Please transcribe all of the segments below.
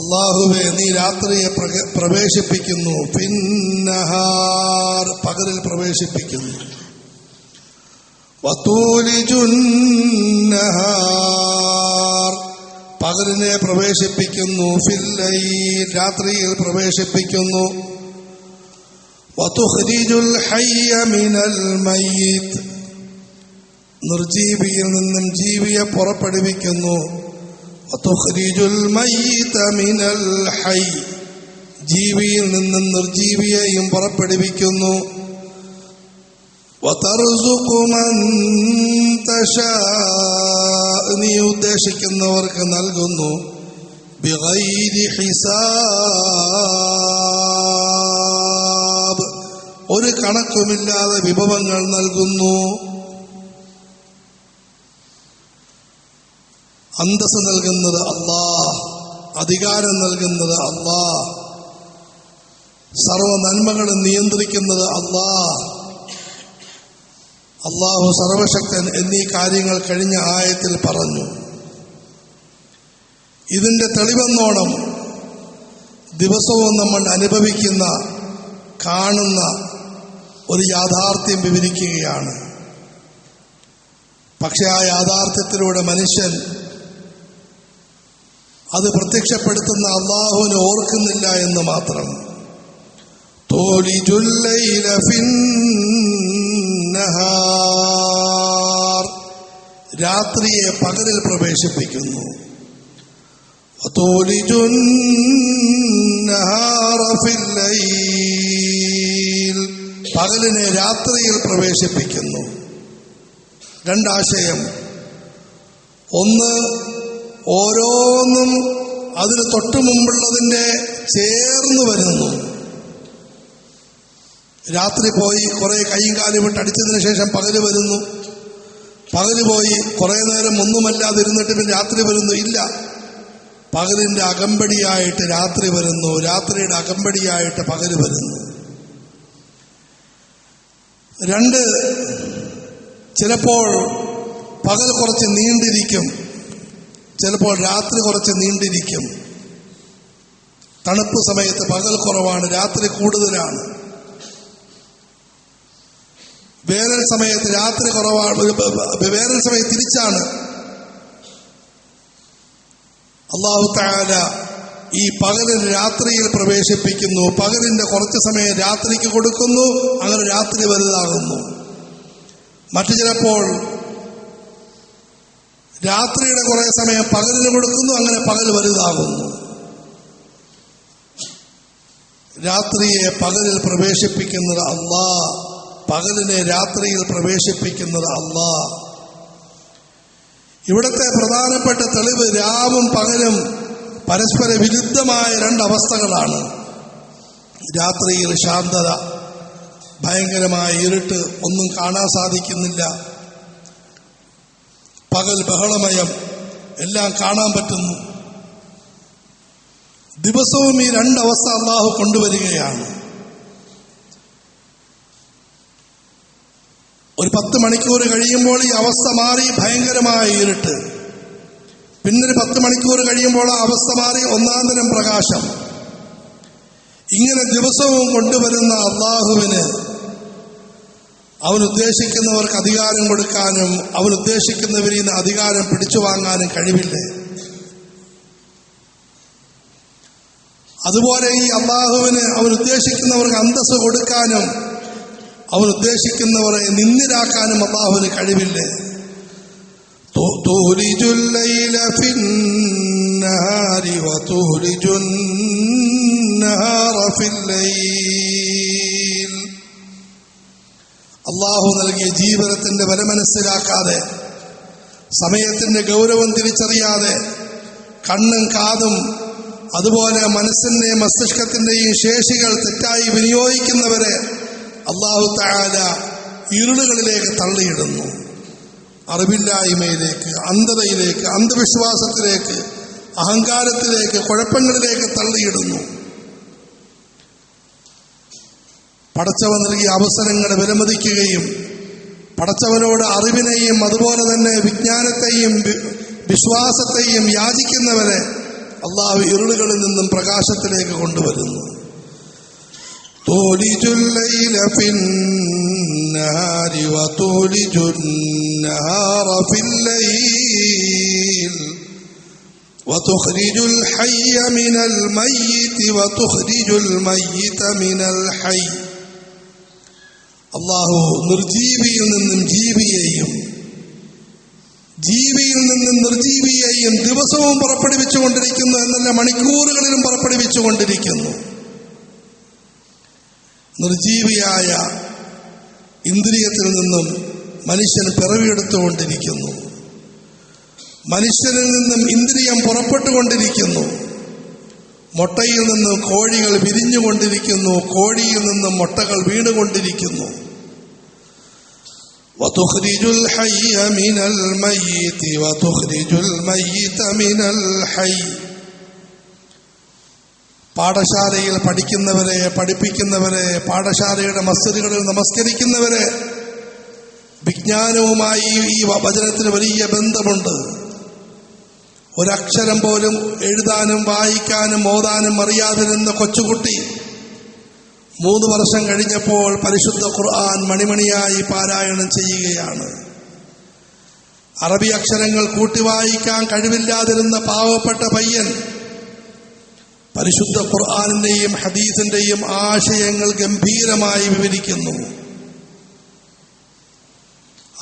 അള്ളാഹുവെ നീ രാത്രിയെ പ്രവേശിപ്പിക്കുന്നു. പിന്നഹാർ പകലിൽ പ്രവേശിപ്പിക്കുന്നു. വത്തൂലിജുന്നഹാർ പകലിനെ പ്രവേശിപ്പിക്കുന്നു. ഫില്ലയിൽ രാത്രിയിൽ പ്രവേശിപ്പിക്കുന്നു. വത്തുഹരിജുൽ ഹയ്യ മിനൽ മയ്യിത്ത് നിർജീവിയിൽ നിന്നും ജീവിയെ പുറപ്പെടുവിക്കുന്നു. ജീവിയിൽ നിന്നും നിർജീവിയെയും പുറപ്പെടുവിക്കുന്നു. നീ ഉദ്ദേശിക്കുന്നവർക്ക് നൽകുന്നു. ഒരു കണക്കുമില്ലാതെ വിഭവങ്ങൾ നൽകുന്നു. അന്തസ് നൽകുന്നത് അള്ളാ അധികാരം നൽകുന്നത് അള്ളാ സർവ നന്മകളും നിയന്ത്രിക്കുന്നത് അള്ളാ. അള്ളാഹു സർവശക്തൻ എന്നീ കാര്യങ്ങൾ കഴിഞ്ഞ ആയത്തിൽ പറഞ്ഞു. ഇതിന്റെ തെളിവെന്നോണം ദിവസവും നമ്മൾ അനുഭവിക്കുന്ന കാണുന്ന ഒരു യാഥാർത്ഥ്യം വിവരിക്കുകയാണ്. പക്ഷെ ആ യാഥാർത്ഥ്യത്തിലൂടെ മനുഷ്യൻ അത് പ്രത്യക്ഷപ്പെടുത്തുന്ന അള്ളാഹുവിനെ ഓർക്കുന്നില്ല എന്ന് മാത്രം. രാത്രിയെ പകലിൽ പ്രവേശിപ്പിക്കുന്നു. പകലിനെ രാത്രിയിൽ പ്രവേശിപ്പിക്കുന്നു. രണ്ടാശയം. ഒന്ന് ഓരോന്നും അതിന് തൊട്ടു മുമ്പുള്ളതിന്റെ ചേർന്ന് വരുന്നു. രാത്രി പോയി കുറെ കൈയും കാലും വിട്ട് അടിച്ചതിന് ശേഷം പകൽ വരുന്നു. പകൽ പോയി കുറെ നേരം ഒന്നുമല്ലാതിരുന്നിട്ട് പിന്നെ രാത്രി വരുന്നു. ഇല്ല. പകലിന്റെ അകമ്പടിയായിട്ട് രാത്രി വരുന്നു. രാത്രിയുടെ അകമ്പടിയായിട്ട് പകൽ വരുന്നു. രണ്ട് ചിലപ്പോൾ പകൽ കുറച്ച് നീണ്ടിരിക്കും. ചിലപ്പോൾ രാത്രി കുറച്ച് നീണ്ടിരിക്കും. തണുപ്പ് സമയത്ത് പകൽ കുറവാണ് രാത്രി കൂടുതലാണ്. വേനൽ സമയത്ത് രാത്രി കുറവാണ് വേനൽ സമയത്ത് തിരിച്ചാണ്. അള്ളാഹു താല ഈ പകലിന് രാത്രിയിൽ പ്രവേശിപ്പിക്കുന്നു. പകലിന്റെ കുറച്ച് സമയം രാത്രിക്ക് കൊടുക്കുന്നു അങ്ങനെ രാത്രി വലുതാകുന്നു. മറ്റു ചിലപ്പോൾ രാത്രിയുടെ കുറെ സമയം പകലിന് കൊടുക്കുന്നു അങ്ങനെ പകൽ വലുതാകുന്നു. രാത്രിയെ പകലിൽ പ്രവേശിപ്പിക്കുന്നത് അള്ളാ പകലിനെ രാത്രിയിൽ പ്രവേശിപ്പിക്കുന്നത് അള്ളാ. ഇവിടത്തെ പ്രധാനപ്പെട്ട തെളിവ് രാവും പകലും പരസ്പര വിരുദ്ധമായ രണ്ടവസ്ഥകളാണ്. രാത്രിയിൽ ശാന്തത ഭയങ്കരമായ ഇരുട്ട് ഒന്നും കാണാൻ സാധിക്കുന്നില്ല. പകൽ ബഹളമയം എല്ലാം കാണാൻ പറ്റുന്നു. ദിവസവും ഈ രണ്ടവസ്ഥ അള്ളാഹു കൊണ്ടുവരികയാണ്. ഒരു പത്ത് മണിക്കൂർ കഴിയുമ്പോൾ ഈ അവസ്ഥ മാറി ഭയങ്കരമായ ഇരുട്ട്. പിന്നൊരു പത്ത് മണിക്കൂർ കഴിയുമ്പോൾ ആ അവസ്ഥ മാറി ഒന്നാം തരം പ്രകാശം. ഇങ്ങനെ ദിവസവും കൊണ്ടുവരുന്ന അള്ളാഹുവിന് അവൻ ഉദ്ദേശിക്കുന്നവർക്ക് അധികാരം കൊടുക്കാനും അവൻ ഉദ്ദേശിക്കുന്നവരിൽ നിന്ന് അധികാരം പിടിച്ചു വാങ്ങാനും കഴിവില്ലേ അതുപോലെ ഈ അള്ളാഹുവിന് അവൻ ഉദ്ദേശിക്കുന്നവർക്ക് അന്തസ് കൊടുക്കാനും അവൻ ഉദ്ദേശിക്കുന്നവരെ നിന്ദിരാക്കാനും അള്ളാഹുവിന് കഴിവില്ലേ تولج الليل في النهار وتولج النهار في الليل അള്ളാഹു നൽകിയ ജീവിതത്തിന്റെ വില മനസ്സിലാക്കാതെ സമയത്തിന്റെ ഗൗരവം തിരിച്ചറിയാതെ കണ്ണും കാതും അതുപോലെ മനസ്സിന്റെയും മസ്തിഷ്കത്തിന്റെയും ശേഷികൾ തെറ്റായി വിനിയോഗിക്കുന്നവരെ അള്ളാഹു താല ഇരുളുകളിലേക്ക് തള്ളിയിടുന്നു. അറിവില്ലായ്മയിലേക്ക് അന്ധതയിലേക്ക് അന്ധവിശ്വാസത്തിലേക്ക് അഹങ്കാരത്തിലേക്ക് കുഴപ്പങ്ങളിലേക്ക് തള്ളിയിടുന്നു. പടച്ചവൻ നൽകിയ അവസരങ്ങളെ വിലമതിക്കുകയും പടച്ചവനോട് അറിവിനെയും അതുപോലെ തന്നെ വിജ്ഞാനത്തെയും വി- വിശ്വാസത്തെയും യാചിക്കുന്നവരെ അള്ളാഹു ഇരുളുകളിൽ നിന്നും പ്രകാശത്തിലേക്ക് കൊണ്ടുവരുന്നു تولج الليل في النهار وتولج النهار في الليل وتخرج الحي من الميت وتخرج الميت من الحي അള്ളാഹു നിർജീവിയിൽ നിന്നും ജീവിയെയും ജീവിയിൽ നിന്നും നിർജീവിയെയും ദിവസവും പുറപ്പെടുവിച്ചുകൊണ്ടിരിക്കുന്നു എന്നല്ല മണിക്കൂറുകളിലും പുറപ്പെടുവിച്ചുകൊണ്ടിരിക്കുന്നു. നിർജീവിയായ ഇന്ദ്രിയത്തിൽ നിന്നും മനുഷ്യൻ പിറവിയെടുത്തുകൊണ്ടിരിക്കുന്നു. മനുഷ്യനിൽ നിന്നും ഇന്ദ്രിയം പുറപ്പെട്ടുകൊണ്ടിരിക്കുന്നു. മുട്ടയിൽ നിന്ന് കോഴികൾ വിരിഞ്ഞുകൊണ്ടിരിക്കുന്നു കോഴിയിൽ നിന്നും മുട്ടകൾ വീണുകൊണ്ടിരിക്കുന്നു. وتخرج الحي من الميت وتخرج الميت من الحي പാഠശാലയിൽ പഠിക്കുന്നവരെ പഠിപ്പിക്കുന്നവരെ പാഠശാലയുടെ മസ്ജിദുകളിൽ നമസ്കരിക്കുന്നവരെ വിജ്ഞാനവുമായി ഈ വചനത്തിന് വലിയ ബന്ധമുണ്ട് ഒരക്ഷരം പോലും എഴുതാനും വായിക്കാനും ഓതാനും അറിയാതിരുന്ന കൊച്ചുകുട്ടി മൂന്ന് വർഷം കഴിഞ്ഞപ്പോൾ പരിശുദ്ധ ഖുർആൻ മണിമണിയായി പാരായണം ചെയ്യുകയാണ്. അറബി അക്ഷരങ്ങൾ കൂട്ടി വായിക്കാൻ കഴിവില്ലാതിരുന്ന പാവപ്പെട്ട പയ്യൻ പരിശുദ്ധ ഖുർആാനിന്റെയും ഹദീസിന്റെയും ആശയങ്ങൾ ഗംഭീരമായി വിവരിക്കുന്നു.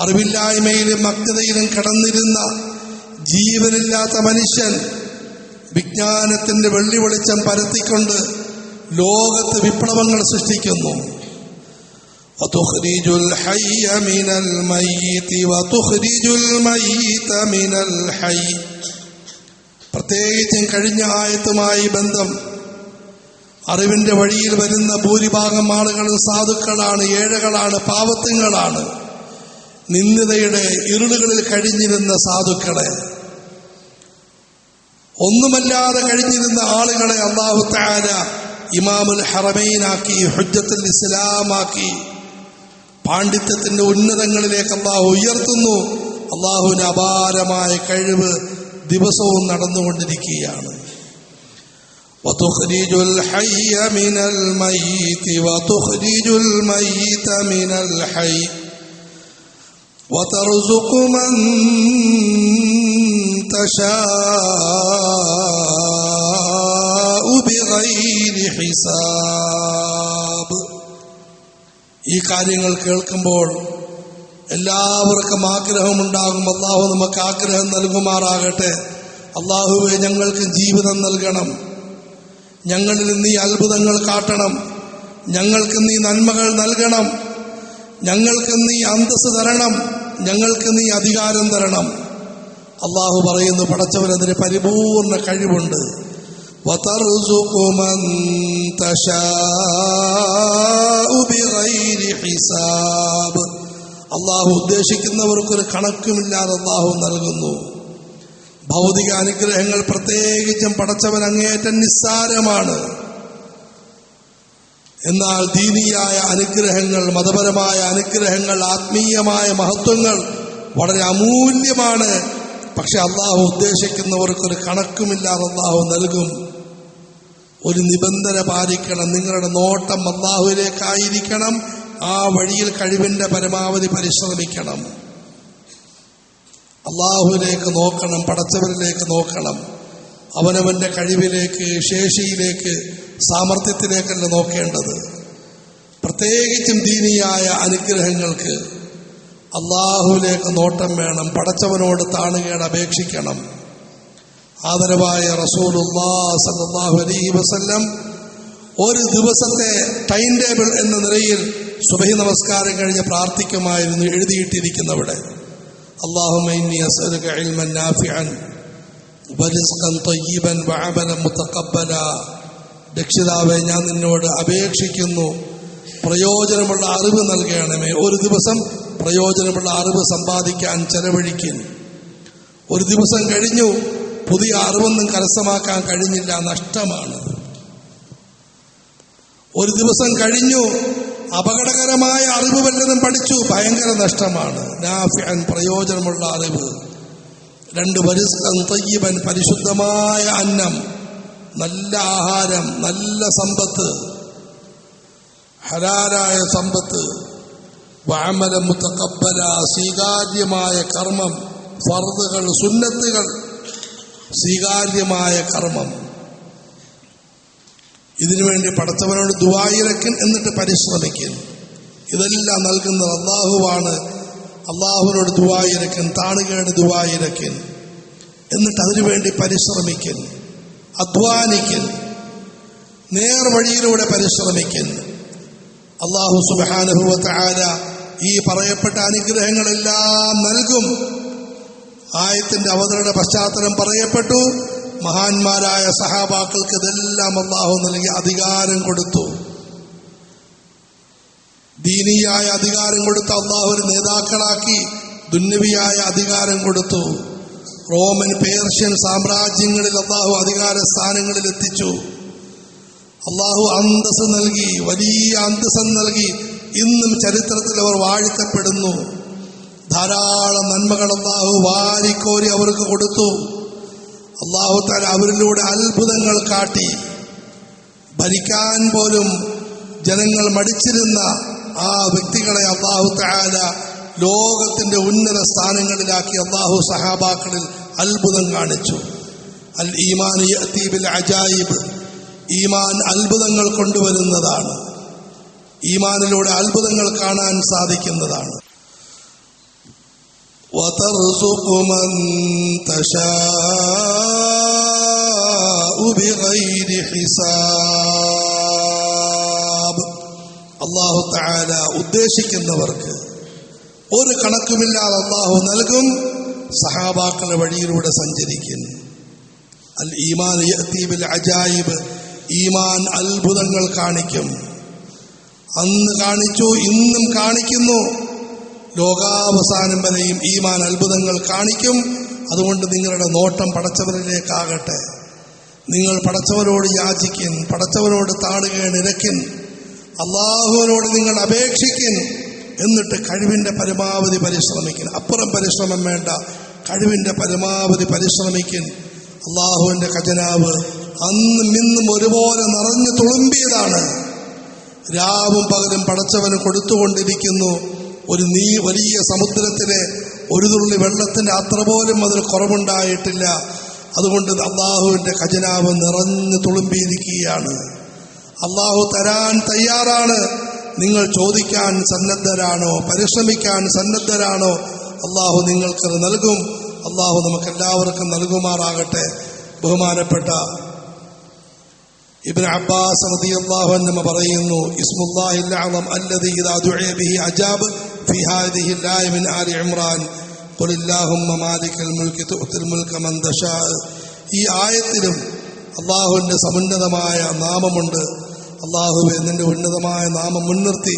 അറിവില്ലായ്മയിലും അജ്ഞതയിലും കടന്നിരുന്ന ജീവനില്ലാത്ത മനുഷ്യൻ വിജ്ഞാനത്തിന്റെ വെള്ളി വെളിച്ചം പരത്തിക്കൊണ്ട് ലോകത്ത് വിപ്ലവങ്ങൾ സൃഷ്ടിക്കുന്നു وتخرج الحي من الميت وتخرج الميت من الحي പ്രത്യേകിച്ചും കഴിഞ്ഞ ആയത്തുമായി ബന്ധം അറിവിന്റെ വഴിയിൽ വരുന്ന ഭൂരിഭാഗം ആളുകളും സാധുക്കളാണ് ഏഴകളാണ് പാവത്തുങ്ങളാണ് നിന്ദിതയുടെ ഇരുളുകളിൽ കഴിഞ്ഞിരുന്ന സാധുക്കളെ ഒന്നുമല്ലാതെ കഴിഞ്ഞിരുന്ന ആളുകളെ അള്ളാഹു താര ഇമാമുൽ ഹറമൈനാക്കി ഹുജ്ജത്തുൽ ഇസ്ലാമാക്കി പാണ്ഡിത്യത്തിന്റെ ഉന്നതങ്ങളിലേക്ക് അള്ളാഹു ഉയർത്തുന്നു അള്ളാഹുവിന് അപാരമായ കഴിവ് ദിവസവും നടന്നുകൊണ്ടിരിക്കുകയാണ് وتخرج الحي من الميت وتخرج الميت من الحي وترزق من تشاء ഹിസാബ്. ഈ കാര്യങ്ങൾ കേൾക്കുമ്പോൾ എല്ലാവർക്കും ആഗ്രഹമുണ്ടാകും. അള്ളാഹു നമുക്ക് ആഗ്രഹം നൽകുമാറാകട്ടെ. അള്ളാഹുവെ ഞങ്ങൾക്ക് ജീവിതം നൽകണം. ഞങ്ങളിൽ നീ അത്ഭുതങ്ങൾ കാട്ടണം. ഞങ്ങൾക്ക് നീ നന്മകൾ നൽകണം. ഞങ്ങൾക്ക് നീ അന്തസ് തരണം. ഞങ്ങൾക്ക് നീ അധികാരം തരണം. അള്ളാഹു പറയുന്നു പടച്ചവനതിന് പരിപൂർണ കഴിവുണ്ട്. وترزق من تشاء بغير حساب അള്ളാഹു ഉദ്ദേശിക്കുന്നവർക്കൊരു കണക്കുമില്ലാതെ അള്ളാഹു നൽകുന്നു ഭൗതിക അനുഗ്രഹങ്ങൾ പ്രത്യേകിച്ചും പടച്ചവൻ അങ്ങേയറ്റം നിസ്സാരമാണ് എന്നാൽ ദീനീയായ അനുഗ്രഹങ്ങൾ മതപരമായ അനുഗ്രഹങ്ങൾ ആത്മീയമായ മഹത്വങ്ങൾ വളരെ അമൂല്യമാണ് പക്ഷെ അള്ളാഹു ഉദ്ദേശിക്കുന്നവർക്കൊരു കണക്കുമില്ലാതെ അള്ളാഹു നൽകും. ഒരു നിബന്ധന പാലിക്കണം. നിങ്ങളുടെ നോട്ടം അള്ളാഹുവിലേക്കായിരിക്കണം. ആ വഴിയിൽ കഴിവിന്റെ പരമാവധി പരിശ്രമിക്കണം. അള്ളാഹുവിലേക്ക് നോക്കണം പടച്ചവരിലേക്ക് നോക്കണം. അവനവന്റെ കഴിവിലേക്ക് ശേഷിയിലേക്ക് സാമർഥ്യത്തിലേക്കല്ല നോക്കേണ്ടത്. പ്രത്യേകിച്ചും ദീനിയായ അനുഗ്രഹങ്ങൾക്ക് അള്ളാഹുവിലേക്ക് നോട്ടം വേണം പടച്ചവനോട് താണുകേട് അപേക്ഷിക്കണം. ആദരവായ റസൂൽ സല്ലാഹു അലൈഹി വസല്ലം ഒരു ദിവസത്തെ ടൈം ടേബിൾ എന്ന നിലയിൽ സുബഹി നമസ്കാരം കഴിഞ്ഞ് പ്രാർത്ഥിക്കുമായിരുന്നു എഴുതിയിട്ടിരിക്കുന്നവിടെ. രക്ഷിതാവെ ഞാൻ നിന്നോട് അപേക്ഷിക്കുന്നു. പ്രയോജനമുള്ള അറിവ് നൽകണമേ. ഒരു ദിവസം പ്രയോജനമുള്ള അറിവ് സമ്പാദിക്കാൻ ചെലവഴിക്കും. ഒരു ദിവസം കഴിഞ്ഞു പുതിയ അറിവൊന്നും കരസ്ഥമാക്കാൻ കഴിഞ്ഞില്ല നഷ്ടമാണ്. ഒരു ദിവസം കഴിഞ്ഞു അപകടകരമായ അറിവ് വല്ലതും പഠിച്ചു ഭയങ്കര നഷ്ടമാണ്. പ്രയോജനമുള്ള അറിവ്. രണ്ട് പരിസ്കം തയ്യബൻ പരിശുദ്ധമായ അന്നം നല്ല ആഹാരം നല്ല സമ്പത്ത്. ഹലാലായ സമ്പത്ത്. വാമല മുത്തക്കബല സ്വീകാര്യമായ കർമ്മം ഫർദുകൾ സുന്നത്തുകൾ സ്വീകാര്യമായ കർമ്മം. ഇതിനുവേണ്ടി പടച്ചവനോട് ദുവായിരക്കൻ എന്നിട്ട് പരിശ്രമിക്കൻ. ഇതെല്ലാം നൽകുന്നത് അള്ളാഹുവാണ്. അള്ളാഹുവിനോട് ദുവായിരക്കൻ താണുകേട് ദുവായിരക്കൻ എന്നിട്ട് അതിനുവേണ്ടി പരിശ്രമിക്കൻ. അധ്വാനിക്കൻ. നേർവഴിയിലൂടെ പരിശ്രമിക്കൻ. അള്ളാഹു സുബാനുഭവത്തെ ആല ഈ പറയപ്പെട്ട അനുഗ്രഹങ്ങളെല്ലാം നൽകും. ആയത്തിന്റെ അവതരണ പശ്ചാത്തലം പറയപ്പെട്ടു. മഹാന്മാരായ സഹാബാക്കൾക്ക് ഇതെല്ലാം അള്ളാഹു നൽകി അധികാരം കൊടുത്തു. ദീനിയായ അധികാരം കൊടുത്ത അള്ളാഹു ഒരു നേതാക്കളാക്കി ദുന്നവിയായ അധികാരം കൊടുത്തു. റോമൻ പേർഷ്യൻ സാമ്രാജ്യങ്ങളിൽ അള്ളാഹു അധികാര സ്ഥാനങ്ങളിൽ എത്തിച്ചു. അള്ളാഹു അന്തസ് നൽകി വലിയ അന്തസ്സം നൽകി ഇന്നും ചരിത്രത്തിൽ അവർ വാഴ്ത്തപ്പെടുന്നു. ധാരാളം നന്മകൾ അള്ളാഹു വാരിക്കോരി അവർക്ക് കൊടുത്തു. അള്ളാഹു താൻ അവരിലൂടെ അത്ഭുതങ്ങൾ കാട്ടി. ഭരിക്കാൻ പോലും ജനങ്ങൾ മടിച്ചിരുന്ന ആ വ്യക്തികളെ അള്ളാഹു താല ലോകത്തിന്റെ ഉന്നത സ്ഥാനങ്ങളിലാക്കി അള്ളാഹു സഹാബാക്കളിൽ അത്ഭുതം കാണിച്ചു. അൽ ഈമാൻ അജായിബ്. ഈമാൻ അത്ഭുതങ്ങൾ കൊണ്ടുവരുന്നതാണ്. ഈമാനിലൂടെ അത്ഭുതങ്ങൾ കാണാൻ സാധിക്കുന്നതാണ്. അള്ളാഹു താര ഉദ്ദേശിക്കുന്നവർക്ക് ഒരു കണക്കുമില്ലാതെ അള്ളാഹു നൽകും സഹാബാക്കളുടെ വഴിയിലൂടെ സഞ്ചരിക്കും. അൽ ഈമാൻ അജായിബ് ഈമാൻ അത്ഭുതങ്ങൾ കാണിക്കും. അന്ന് കാണിച്ചു ഇന്നും കാണിക്കുന്നു. ലോകാവസാനം വരെയും ഈമാൻ അത്ഭുതങ്ങൾ കാണിക്കും. അതുകൊണ്ട് നിങ്ങളുടെ നോട്ടം പടച്ചവരിലേക്കാകട്ടെ. നിങ്ങൾ പടച്ചവരോട് യാചിക്കിൻ പടച്ചവരോട് താടുകയാണ് ഇരക്കിൻ അള്ളാഹുവിനോട് നിങ്ങൾ അപേക്ഷിക്കിൻ എന്നിട്ട് കഴിവിന്റെ പരമാവധി പരിശ്രമിക്കിൻ. അപ്പുറം പരിശ്രമം വേണ്ട കഴിവിന്റെ പരമാവധി പരിശ്രമിക്കിൻ. അള്ളാഹുവിന്റെ ഖജനാവ് അന്നും ഇന്നും ഒരുപോലെ നിറഞ്ഞു തുളുമ്പിയതാണ്. രാവും പകലും പടച്ചവന് കൊടുത്തുകൊണ്ടിരിക്കുന്നു. ഒരു നീ വലിയ സമുദ്രത്തിലെ ഒരു തുള്ളി വെള്ളത്തിന്റെ അത്ര പോലും അതിന് കുറവുണ്ടായിട്ടില്ല. അതുകൊണ്ട് അള്ളാഹുവിന്റെ ഖജനാവ് നിറഞ്ഞു തുളുമ്പിയിരിക്കുകയാണ്. അള്ളാഹു തരാൻ തയ്യാറാണ്. നിങ്ങൾ ചോദിക്കാൻ സന്നദ്ധരാണോ? പരിശ്രമിക്കാൻ സന്നദ്ധരാണോ? അള്ളാഹു നിങ്ങൾക്കത് നൽകും. അള്ളാഹു നമുക്കെല്ലാവർക്കും നൽകുമാറാകട്ടെ. ബഹുമാനപ്പെട്ട ഇബിൻ അബ്ബാസ് പറയുന്നു ഇസ്മുല്ലാഹിൽ ഇദാ ബിഹി അജാബ് ഹാദിഹി ആലി ഖുൽ മൻ ഈ ആയത്തിലും അള്ളാഹുവിന്റെ സമുന്നതമായ നാമമുണ്ട്. അള്ളാഹുവെ നിന്റെ ഉന്നതമായ നാമം മുൻനിർത്തി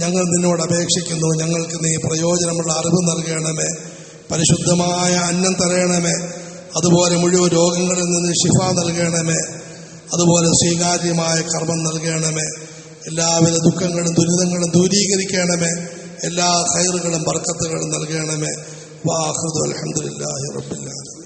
ഞങ്ങൾ നിന്നോട് അപേക്ഷിക്കുന്നു. ഞങ്ങൾക്ക് നീ പ്രയോജനമുള്ള അറിവ് നൽകണമേ. പരിശുദ്ധമായ അന്നം തരയണമേ അതുപോലെ മുഴുവൻ രോഗങ്ങളിൽ നിന്ന് ശിഫ നൽകണമേ. അതുപോലെ സ്വീകാര്യമായ കർമ്മം നൽകണമേ. എല്ലാവിധ ദുഃഖങ്ങളും ദുരിതങ്ങളും ദൂരീകരിക്കണമേ. എല്ലാ ഹൈറുകളും ബർക്കത്തുകളും നൽകണമേ. വാഹൃദ് അലഹദില്ലാഹി റബ്ബില്ലാഹി